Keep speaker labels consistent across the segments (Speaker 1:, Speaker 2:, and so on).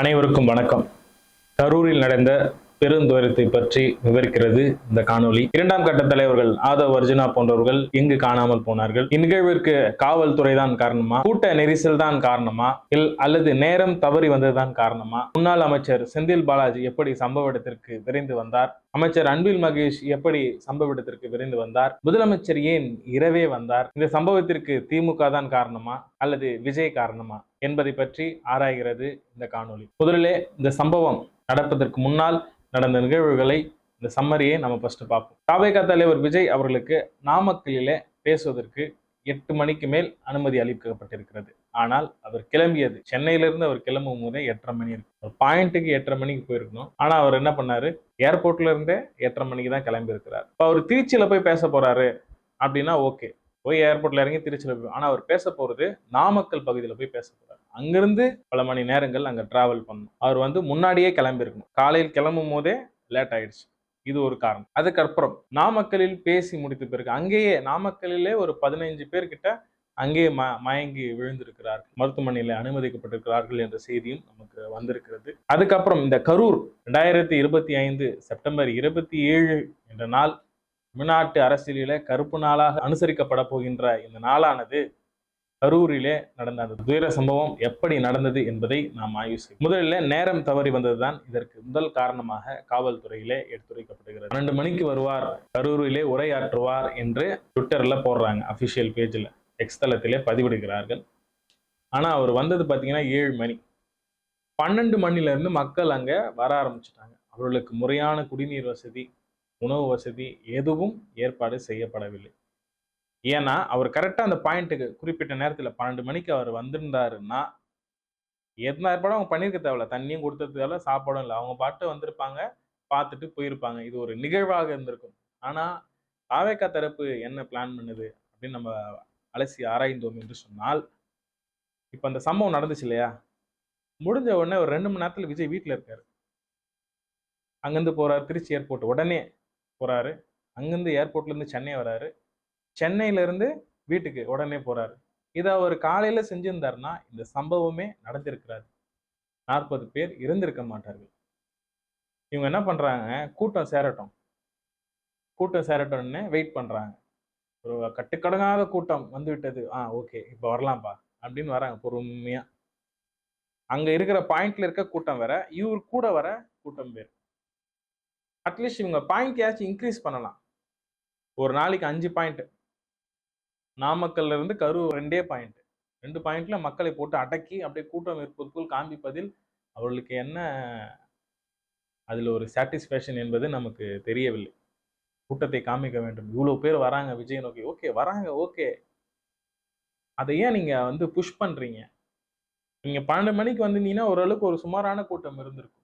Speaker 1: அனைவருக்கும் வணக்கம். கரூரில் நடந்த பெருந்துயரத்தை பற்றி விவரிக்கிறது இந்த காணொளி. இரண்டாம் கட்ட தலைவர்கள் ஆதவ் அர்ஜுனா போன்றவர்கள் இங்கு காணாமல் போனார்கள். இந்நிகழ்விற்கு காவல்துறை தான் காரணமா? கூட்ட நெரிசல் தான் காரணமா? இல் அல்லது நேரம் தவறி வந்ததுதான் காரணமா? முன்னாள் அமைச்சர் செந்தில் பாலாஜி எப்படி சம்பவ இடத்திற்கு விரைந்து வந்தார்? அமைச்சர் அன்பில் மகேஷ் எப்படி சம்பவ இடத்திற்கு விரைந்து வந்தார்? முதலமைச்சர் ஏன் இரவே வந்தார்? இந்த சம்பவத்திற்கு திமுக தான் காரணமா? அல்லது விஜய் காரணமா? என்பதை பற்றி ஆராய்கிறது இந்த காணொளி. முதலிலே இந்த சம்பவம் நடப்பதற்கு முன்னால் நடந்த நிகழ்வுகளை இந்த சம்மரியை நம்ம ஃபர்ஸ்ட் பார்ப்போம். தாவேகா தலைவர் விஜய் அவர்களுக்கு நாமக்கல்லிலே பேசுவதற்கு எட்டு மணிக்கு மேல் அனுமதி அளிக்கப்பட்டிருக்கிறது. ஆனால் அவர் கிளம்பியது. சென்னையிலிருந்து அவர் கிளம்பும் போதே எட்டரை மணி இருக்கு. ஒரு பாயிண்ட்டுக்கு எட்டரை மணிக்கு போயிருக்கணும். ஆனால் அவர் என்ன பண்ணாரு? ஏர்போர்ட்ல இருந்தே எட்டரை மணிக்கு தான் கிளம்பி இருக்கிறார் இப்போ அவர் திருச்சியில போய் பேச போறாரு அப்படின்னா ஓகே போய் ஏர்போர்ட்ல இறங்கி திருச்சியில் போய் ஆனால் அவர் பேச போகிறது நாமக்கல் பகுதியில் போய் பேச போகிறார் அங்கிருந்து பல மணி நேரங்கள் அங்கே டிராவல் பண்ணணும். அவர் வந்து முன்னாடியே கிளம்பியிருக்கணும் காலையில் கிளம்பும் போதே லேட் ஆயிடுச்சு. இது ஒரு காரணம். அதுக்கப்புறம் நாமக்கலில் பேசி முடித்த பிறகு அங்கேயே நாமக்கலிலே ஒரு பதினைஞ்சு பேர்கிட்ட அங்கேயே ம மயங்கி விழுந்திருக்கிறார் மருத்துவமனையில் அனுமதிக்கப்பட்டிருக்கிறார்கள் என்ற செய்தியும் நமக்கு வந்திருக்கிறது. அதுக்கப்புறம் இந்த கரூர் ரெண்டாயிரத்தி இருபத்தி ஐந்து செப்டம்பர் இருபத்தி ஏழு என்ற நாள் தமிழ்நாட்டு அரசியலிலே கருப்பு நாளாக அனுசரிக்கப்பட போகின்ற இந்த நாளானது கரூரிலே நடந்த அந்த துயர சம்பவம் எப்படி நடந்தது என்பதை நாம் ஆய்வு செய்வோம். முதலில் நேரம் தவறி வந்ததுதான் இதற்கு முதல் காரணமாக காவல்துறையிலே எடுத்துரைக்கப்படுகிறது. பன்னெண்டு மணிக்கு வருவார் கரூரிலே உரையாற்றுவார் என்று ட்விட்டர்ல போடுறாங்க அபிஷியல் பேஜில் எக்ஸ் தளத்திலே பதிவிடுகிறார்கள். ஆனா அவர் வந்தது பார்த்தீங்கன்னா ஏழு மணி. பன்னெண்டு மணில இருந்து மக்கள் அங்க வர ஆரம்பிச்சிட்டாங்க. அவர்களுக்கு முறையான குடிநீர் வசதி உணவு வசதி எதுவும் ஏற்பாடு செய்யப்படவில்லை. ஏன்னா அவர் கரெக்டாக அந்த பாயிண்ட்டுக்கு குறிப்பிட்ட நேரத்தில் பன்னெண்டு மணிக்கு அவர் வந்திருந்தாருன்னா எத்தனை ஏற்பாடும் அவங்க பண்ணியிருக்க தேவையில்ல. தண்ணியும் கொடுத்தது தேவையில்ல சாப்பாடும் இல்லை. அவங்க பாட்டு வந்திருப்பாங்க பார்த்துட்டு போயிருப்பாங்க. இது ஒரு நிகழ்வாக இருந்திருக்கும். ஆனால் தாவேக்கா தரப்பு என்ன பிளான் பண்ணுது அப்படின்னு நம்ம அலசி ஆராய்ந்தோம் என்று சொன்னால் இப்போ அந்த சம்பவம் நடந்துச்சு இல்லையா? முடிஞ்ச உடனே ஒரு ரெண்டு மணி நேரத்தில் விஜய் வீட்டில் இருக்காரு. அங்கேருந்து போகிறார் திருச்சி ஏர்போர்ட் உடனே போகிறாரு அங்கேருந்து ஏர்போர்ட்லேருந்து சென்னை வராரு. சென்னையிலேருந்து வீட்டுக்கு உடனே போகிறாரு இதை அவர் காலையில் செஞ்சிருந்தாருன்னா இந்த சம்பவமே நடந்திருக்கிறாரு நாற்பது பேர் இருந்திருக்க மாட்டார்கள். இவங்க என்ன பண்ணுறாங்க கூட்டம் சேரட்டும். கூட்டம் சேரட்டும்னு வெயிட் பண்ணுறாங்க ஒரு கட்டுக்கடங்காத கூட்டம் வந்து விட்டது ஆ ஓகே இப்போ வரலாம்ப்பா அப்படின்னு வராங்க பொறுமையாக அங்கே இருக்கிற பாயிண்ட்ல இருக்க கூட்டம் வேற இவர் கூட வர கூட்டம் பேர் அட்லீஸ்ட் இவங்க பாயிண்ட் ஏதாச்சும் இன்க்ரீஸ் பண்ணலாம். ஒரு நாளைக்கு அஞ்சு பாயிண்ட் நாமக்கல்ல இருந்து கரூர் ரெண்டே பாயிண்ட் ரெண்டு பாயிண்ட்ல மக்களை போட்டு அடக்கி அப்படியே கூட்டம் இருப்பதற்குள் காண்பிப்பதில் அவர்களுக்கு என்ன அதில் ஒரு சாட்டிஸ்ஃபேக்ஷன் என்பது நமக்கு தெரியவில்லை. கூட்டத்தை காமிக்க வேண்டும். இவ்வளோ பேர் வராங்க விஜய் நோக்கி. ஓகே வராங்க ஓகே அதை ஏன் நீங்கள் வந்து புஷ் பண்ணுறீங்க நீங்கள் பன்னெண்டு மணிக்கு வந்தீங்கன்னா ஓரளவுக்கு ஒரு சுமாரான கூட்டம் இருந்திருக்கும்.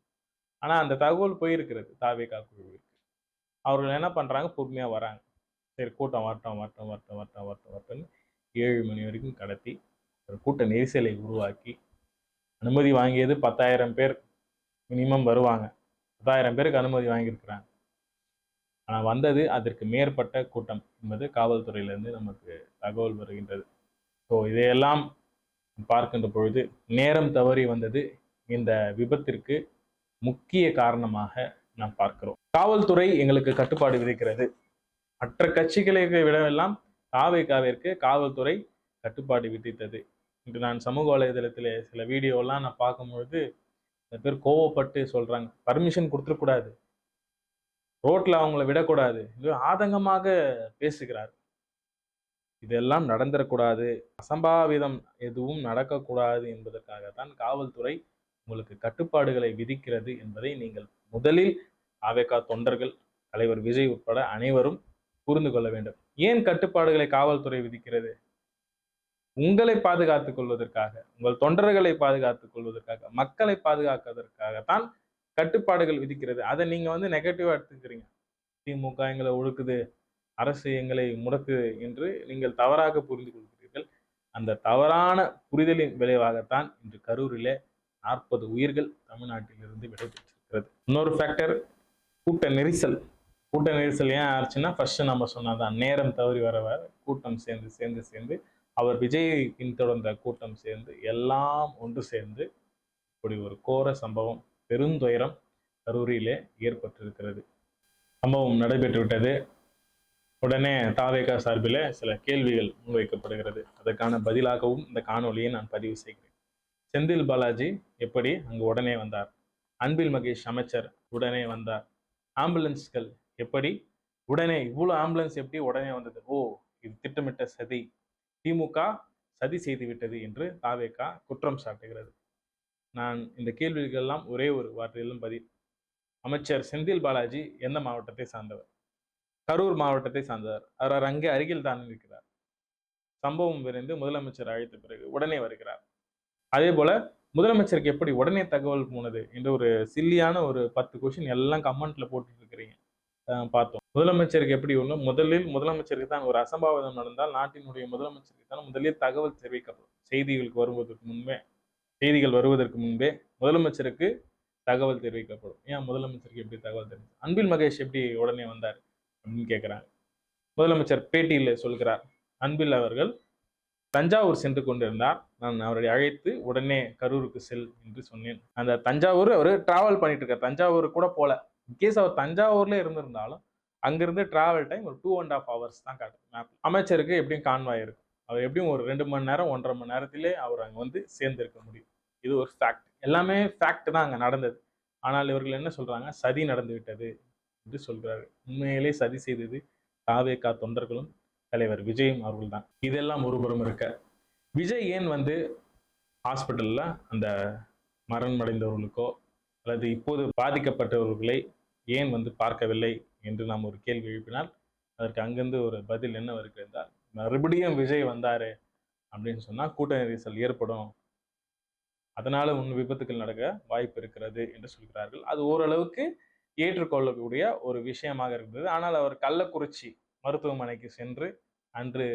Speaker 1: ஆனால் அந்த தகவல் போயிருக்கிறது தாவேகா குழுவிற்கு அவர்கள் என்ன பண்ணுறாங்க பொறுமையாக வராங்க. சரி கூட்டம் வரட்டும் வரட்டும் வரட்டும் வரட்டும் வரட்டும் வரட்டும்னு ஏழு மணி வரைக்கும் கடத்தி ஒரு கூட்ட நெரிசலை உருவாக்கி அனுமதி வாங்கியது பத்தாயிரம் பேர் மினிமம் வருவாங்க. பத்தாயிரம் பேருக்கு அனுமதி வாங்கியிருக்கிறாங்க. ஆனால் வந்தது அதற்கு மேற்பட்ட கூட்டம் என்பது காவல்துறையிலேருந்து நமக்கு தகவல் வருகின்றது. ஸோ இதையெல்லாம் பார்க்கின்ற பொழுது நேரம் தவறி வந்தது இந்த விபத்திற்கு முக்கிய காரணமாக நாம் பார்க்கிறோம். காவல்துறை எங்களுக்கு கட்டுப்பாடு விதிக்கிறது. மற்ற கட்சிகளுக்கு விடவெல்லாம் காவிற்கு காவல்துறை கட்டுப்பாடு விதித்தது. இன்று நான் சமூக வலைதளத்தில் சில வீடியோலாம் நான் பார்க்கும்பொழுது சில பேர் கோவப்பட்டு சொல்கிறாங்க பர்மிஷன் கொடுத்துடக்கூடாது. ரோட்டில் அவங்கள விடக்கூடாது. இது ஆதங்கமாக பேசுகிறார். இதெல்லாம் நடந்துடக்கூடாது. அசம்பாவிதம் எதுவும் நடக்கக்கூடாது என்பதற்காகத்தான் காவல்துறை உங்களுக்கு கட்டுப்பாடுகளை விதிக்கிறது என்பதை நீங்கள் முதலில் ஆவேகா தொண்டர்கள் தலைவர் விஜய் உட்பட அனைவரும் புரிந்து கொள்ள வேண்டும். ஏன் கட்டுப்பாடுகளை காவல்துறை விதிக்கிறது? உங்களை பாதுகாத்துக் கொள்வதற்காக உங்கள் தொண்டர்களை பாதுகாத்துக் கொள்வதற்காக மக்களை பாதுகாக்கிறதுக்காகத்தான் கட்டுப்பாடுகள் விதிக்கிறது. அதை நீங்க வந்து நெகட்டிவா எடுத்துக்கிறீங்க. திமுக எங்களை ஒழுக்குது அரசு எங்களை முடக்குது என்று நீங்கள் தவறாக புரிந்து கொள்கிறீர்கள். அந்த தவறான புரிதலின் விளைவாகத்தான் இன்று கரூரிலே நாற்பது உயிர்கள் தமிழ்நாட்டிலிருந்து விடைபெற்றிருக்கிறது. இன்னொரு ஃபேக்டர் கூட்ட நெரிசல். கூட்ட நெரிசல் ஏன் ஆச்சுன்னா ஃபர்ஸ்ட் நம்ம சொன்னதான் நேரம் தவறி வர வர கூட்டம் சேர்ந்து சேர்ந்து சேர்ந்து அவர் விஜய் பின்தொடர்ந்த கூட்டம் சேர்ந்து எல்லாம் ஒன்று சேர்ந்து இப்படி ஒரு கோர சம்பவம் பெருந்துயரம் கரூரிலே ஏற்பட்டிருக்கிறது. சம்பவம் நடைபெற்றுவிட்டது உடனே தாவேகா சார்பில் சில கேள்விகள் முன்வைக்கப்படுகிறது. அதற்கான பதிலாகவும் இந்த காணொலியை நான் பதிவு செய்கிறேன். செந்தில் பாலாஜி எப்படி அங்கு உடனே வந்தார்? அன்பில் மகேஷ் அமைச்சர் உடனே வந்தார். ஆம்புலன்ஸ்கள் எப்படி? உடனே இவ்வளோ ஆம்புலன்ஸ் எப்படி உடனே வந்தது? ஓ இது திட்டமிட்ட சதி. திமுக சதி செய்து விட்டது என்று தாவேகா குற்றம் சாட்டுகிறது. நான் இந்த கேள்விகளெல்லாம் ஒரே ஒரு வார்த்தையிலும் பதில். அமைச்சர் செந்தில் பாலாஜி எந்த மாவட்டத்தை சார்ந்தவர்? கரூர் மாவட்டத்தை சார்ந்தவர். அவர் அங்கே அருகில் தான் இருக்கிறார். சம்பவம் விரைந்து முதலமைச்சர் அழைத்த பிறகு உடனே வருகிறார். அதே போல முதலமைச்சருக்கு எப்படி உடனே தகவல் போனது என்ற ஒரு சில்லியான ஒரு பத்து கொஷின் எல்லாம் கமெண்ட்ல போட்டுட்டு இருக்கிறீங்க பார்த்தோம். முதலமைச்சருக்கு எப்படி ஒன்று முதலில் முதலமைச்சருக்கு தான் ஒரு அசம்பாவிதம் நடந்தால் நாட்டினுடைய முதலமைச்சருக்கு தான் முதலில் தகவல் தெரிவிக்கப்படும். செய்திகளுக்கு வருவதற்கு முன்பே செய்திகள் வருவதற்கு முன்பே முதலமைச்சருக்கு தகவல் தெரிவிக்கப்படும். ஏன் முதலமைச்சருக்கு எப்படி தகவல் தெரிவிக்கும் அன்பில் மகேஷ் எப்படி உடனே வந்தார் அப்படின்னு கேட்குறாங்க முதலமைச்சர் பேட்டியில் சொல்கிறார். அன்பில் அவர்கள் தஞ்சாவூர் சென்று கொண்டிருந்தார். நான் அவரை அழைத்து உடனே கரூருக்கு செல் என்று சொன்னேன். அந்த தஞ்சாவூர் அவர் டிராவல் பண்ணிட்டு இருக்கார். தஞ்சாவூர் கூட போல. இன்கேஸ் அவர் தஞ்சாவூர்ல இருந்திருந்தாலும் அங்கிருந்து டிராவல் டைம் ஒரு டூ அண்ட் ஆஃப் ஹவர்ஸ் தான் காட்டும். மேப் அமைச்சருக்கு எப்படியும் கான்வாய் இருக்கும். அவர் எப்படியும் ஒரு ரெண்டு மணி நேரம் ஒன்றரை மணி நேரத்திலே அவர் அங்கே வந்து சேர்ந்திருக்க முடியும். இது ஒரு ஃபேக்ட் எல்லாமே ஃபேக்ட் தான் அங்கே நடந்தது. ஆனால் இவர்கள் என்ன சொல்கிறாங்க சதி நடந்து விட்டது என்று சொல்கிறாரு உண்மையிலே சதி செய்தது காவேகா தொண்டர்களும் தலைவர் விஜயும் அவர்கள் தான் இதெல்லாம் ஒருபுறம் இருக்க. விஜய் ஏன் வந்து ஹாஸ்பிட்டலில் அந்த மரணமடைந்தவர்களுக்கோ அல்லது இப்போது பாதிக்கப்பட்டவர்களை ஏன் வந்து பார்க்கவில்லை என்று நாம் ஒரு கேள்வி எழுப்பினால் அதற்கு அங்கிருந்து ஒரு பதில் என்ன இருக்கிறதால் மறுபடியும் விஜய் வந்தார் அப்படின்னு சொன்னால் கூட்ட நெரிசல் ஏற்படும். அதனால் முன் விபத்துக்கள் நடக்க வாய்ப்பு இருக்கிறது என்று சொல்கிறார்கள். அது ஓரளவுக்கு ஏற்றுக்கொள்ளக்கூடிய ஒரு விஷயமாக இருந்தது. ஆனால் அவர் கள்ளக்குறிச்சி மருத்துவமனைக்கு சென்று அன்று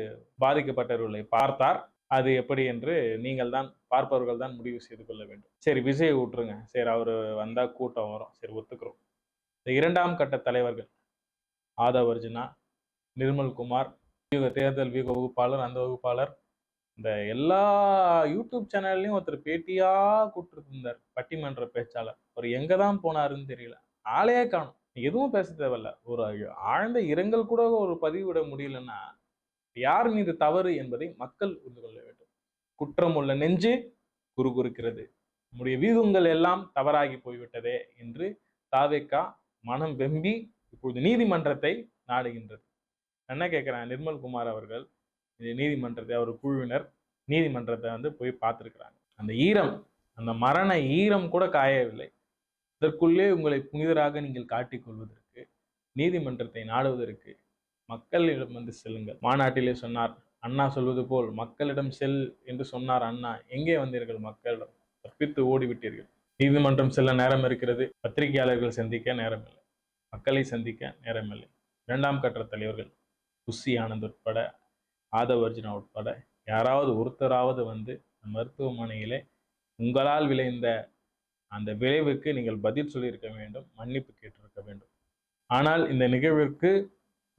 Speaker 1: பாதிக்கப்பட்டவர்களை பார்த்தார். அது எப்படி என்று நீங்கள் தான் பார்ப்பவர்கள் தான் முடிவு செய்து கொள்ள வேண்டும். சரி விஜய் விட்டுருங்க சரி அவர் வந்தால் கூட்டம் வரும். சரி ஒத்துக்கிறோம். இந்த இரண்டாம் கட்ட தலைவர்கள் ஆதவ் அர்ஜுனா நிர்மல் குமார் வியூக தேர்தல் வியூக வகுப்பாளர் அந்த வகுப்பாளர் இந்த எல்லா யூடியூப் சேனல்லையும் ஒருத்தர் பேட்டியாக கூப்பிட்டுருந்தார் பட்டிமன்ற பேச்சாளர். அவர் எங்கே தான் போனாருன்னு தெரியல. ஆளையே காணும். எதுவும் பேச தேவையில்ல. ஒரு ஆழ்ந்த இரங்கல் கூட ஒரு பதிவிட முடியலன்னா யார் மீது தவறு என்பதை மக்கள் புரிந்து கொள்ள வேண்டும். குற்றம் உள்ள நெஞ்சு குறுகுறுக்கிறது. நம்முடைய வீகங்கள் எல்லாம் தவறாகி போய்விட்டதே என்று தாவேக்கா மனம் வெம்பி இப்பொழுது நீதிமன்றத்தை நாடுகின்றது. என்ன கேட்குறேன்? நிர்மல் குமார் அவர்கள் இந்த நீதிமன்றத்தை அவர் குழுவினர் நீதிமன்றத்தை வந்து போய் பார்த்துருக்குறாங்க. அந்த ஈரம் அந்த மரண ஈரம் கூட காயவில்லை. இதற்குள்ளே உங்களை புனிதராக நீங்கள் காட்டிக் கொள்வதற்கு நீதிமன்றத்தை நாடுவதற்கு மக்களிடம் வந்து செல்லுங்கள். மாநாட்டிலே சொன்னார் அண்ணா சொல்வது போல் மக்களிடம் செல் என்று சொன்னார் அண்ணா. எங்கே வந்தீர்கள் மக்களிடம்? தப்பித்து ஓடிவிட்டீர்கள். நீதிமன்றம் செல்ல நேரம் இருக்கிறது. பத்திரிகையாளர்கள் சந்திக்க நேரம் இல்லை மக்களை சந்திக்க நேரம் இல்லை இரண்டாம் கட்ட தலைவர்கள் குஷி ஆனந்த் உட்பட ஆதவ் அர்ஜுனா உட்பட யாராவது ஒருத்தராவது வந்து மருத்துவமனையிலே உங்களால் விளைந்த அந்த விளைவுக்கு நீங்கள் பதில் சொல்லியிருக்க வேண்டும் மன்னிப்பு கேட்டிருக்க வேண்டும். ஆனால் இந்த நிகழ்விற்கு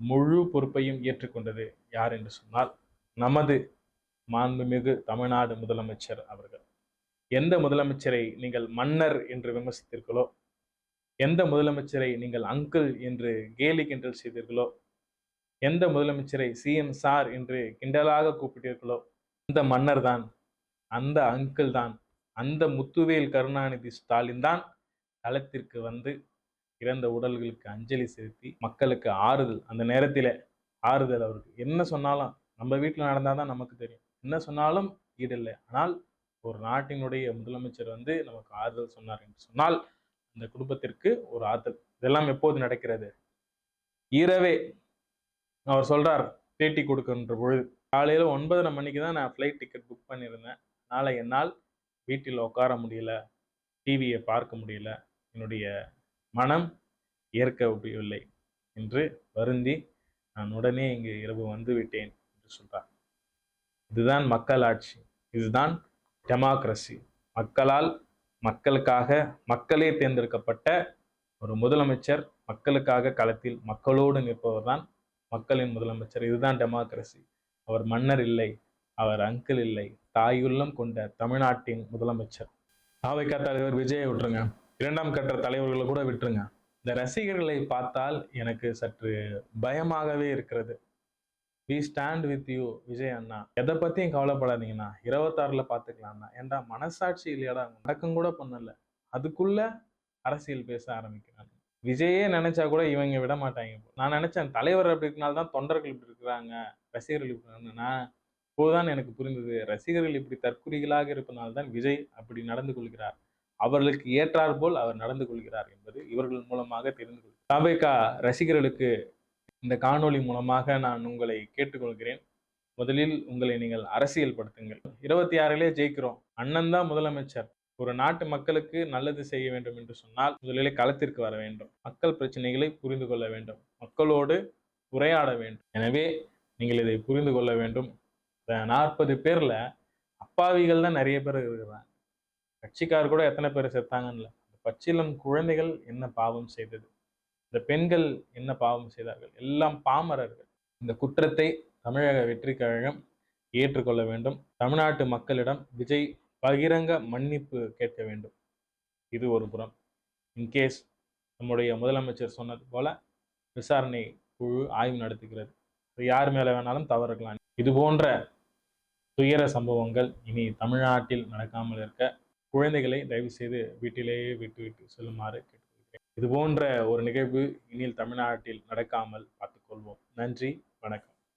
Speaker 1: முழு பொறுப்பையும் ஏற்றுக்கொண்டது யார் என்று சொன்னால் நமது மாண்புமிகு தமிழ்நாடு முதலமைச்சர் அவர்கள். எந்த முதலமைச்சரை நீங்கள் மன்னர் என்று விமர்சித்தீர்களோ எந்த முதலமைச்சரை நீங்கள் அங்கிள் என்று கேலி கிண்டல் செய்தீர்களோ எந்த முதலமைச்சரை சிஎம் சார் என்று கிண்டலாக கூப்பிட்டீர்களோ அந்த மன்னர் தான் அந்த அங்கிள் தான் அந்த முத்துவேல் கருணாநிதி ஸ்டாலின் தான் களத்திற்கு வந்து இறந்த உடல்களுக்கு அஞ்சலி செலுத்தி மக்களுக்கு ஆறுதல். அந்த நேரத்தில் ஆறுதல் அவருக்கு. என்ன சொன்னாலும் நம்ம வீட்டில் நடந்தால் தான் நமக்கு தெரியும். என்ன சொன்னாலும் ஈடில்லை ஆனால் ஒரு நாட்டினுடைய முதலமைச்சர் வந்து நமக்கு ஆறுதல் சொன்னார் என்று சொன்னால் அந்த குடும்பத்திற்கு ஒரு ஆறுதல். இதெல்லாம் எப்போது நடக்கிறது? இரவே அவர் சொல்றார் பேட்டி கொடுக்கின்ற பொழுது. காலையில் ஒன்பதரை மணிக்கு தான் நான் ஃப்ளைட் டிக்கெட் புக் பண்ணியிருந்தேன். நாளை என்னால் வீட்டில் உட்கார முடியல டிவியை பார்க்க முடியல என்னுடைய மனம் ஏற்க முடியவில்லை என்று வருந்தி நான் உடனே இங்கு இரவு வந்து விட்டேன் என்று சொல்றார். இதுதான் மக்கள் ஆட்சி. இதுதான் டெமோக்ரஸி மக்களால் மக்களுக்காக மக்களே தேர்ந்தெடுக்கப்பட்ட ஒரு முதலமைச்சர் மக்களுக்காக களத்தில் மக்களோடு நிற்பவர் தான் மக்களின் முதலமைச்சர். இதுதான் டெமோக்ரஸி அவர் மன்னர் இல்லை அவர் அங்கிள் இல்லை தாயுள்ளம் கொண்ட தமிழ்நாட்டின் முதலமைச்சர். ஆவைக்கா தலைவர் விஜயை விட்டுருங்க. இரண்டாம் கட்ட தலைவர்களை கூட விட்டுருங்க. இந்த ரசிகர்களை பார்த்தால் எனக்கு சற்று பயமாகவே இருக்கிறது. We stand with you Vijay அண்ணா. எதை பற்றியும் கவலைப்படாதீங்கண்ணா. இருபத்தாறில் பார்த்துக்கலாம்ண்ணா. ஏன்டா மனசாட்சி இல்லையாடா நடக்கம் கூட பண்ணல. அதுக்குள்ள அரசியல் பேச ஆரம்பிக்கிறாங்க. விஜயே நினைச்சா கூட இவங்க விட மாட்டாங்க. நான் நினைச்சேன் தலைவர் அப்படி இருக்கனால தான் தொண்டர்கள் இப்படி இருக்கிறாங்க ரசிகர்கள் இப்படி நான் அப்போதுதான் எனக்கு புரிந்தது. ரசிகர்கள் இப்படி தற்குறிகளாக இருப்பதனால்தான் விஜய் அப்படி நடந்து கொள்கிறார். அவர்களுக்கு ஏற்றார் போல் அவர் நடந்து கொள்கிறார் என்பது இவர்கள் மூலமாக தெரிந்து கொள்கிறார் தாபேகா ரசிகர்களுக்கு இந்த காணொளி மூலமாக நான் உங்களை கேட்டுக்கொள்கிறேன். முதலில் உங்களை நீங்கள் அரசியல் படுத்துங்கள். இருபத்தி ஆறிலே ஜெயிக்கிறோம். அண்ணன் தான் முதலமைச்சர். ஒரு நாட்டு மக்களுக்கு நல்லது செய்ய வேண்டும் என்று சொன்னால் முதலிலே களத்திற்கு வர வேண்டும். மக்கள் பிரச்சனைகளை புரிந்து கொள்ள வேண்டும். மக்களோடு உரையாட வேண்டும். எனவே நீங்கள் இதை புரிந்து கொள்ள வேண்டும். நாற்பது பேர்ல அப்பாவிகள் தான் நிறைய பேர் இருக்கிறாங்க. கட்சிக்கார் கூட எத்தனை பேர் செத்தாங்கன்னு அந்த பச்சிலம் குழந்தைகள் என்ன பாவம் செய்தது? இந்த பெண்கள் என்ன பாவம் செய்தார்கள்? எல்லாம் பாமரர்கள். இந்த குற்றத்தை தமிழக வெற்றி கழகம் ஏற்றுக்கொள்ள வேண்டும். தமிழ்நாட்டு மக்களிடம் விஜய் பகிரங்க மன்னிப்பு கேட்க வேண்டும். இது ஒரு புறம். இன்கேஸ் நம்முடைய முதலமைச்சர் சொன்னது போல விசாரணை குழு ஆய்வு நடத்துகிறது. யார் மேலே வேணாலும் தவறுக்கலாம் இது போன்ற துயர சம்பவங்கள் இனி தமிழ்நாட்டில் நடக்காமல் இருக்க குழந்தைகளை தயவு செய்து வீட்டிலேயே விட்டு விட்டு செல்லுமாறு கேட்டுக்கொள்கிறேன். இது போன்ற ஒரு நிகழ்வு இனியில் தமிழ்நாட்டில் நடக்காமல் பார்த்துக்கொள்வோம். நன்றி வணக்கம்.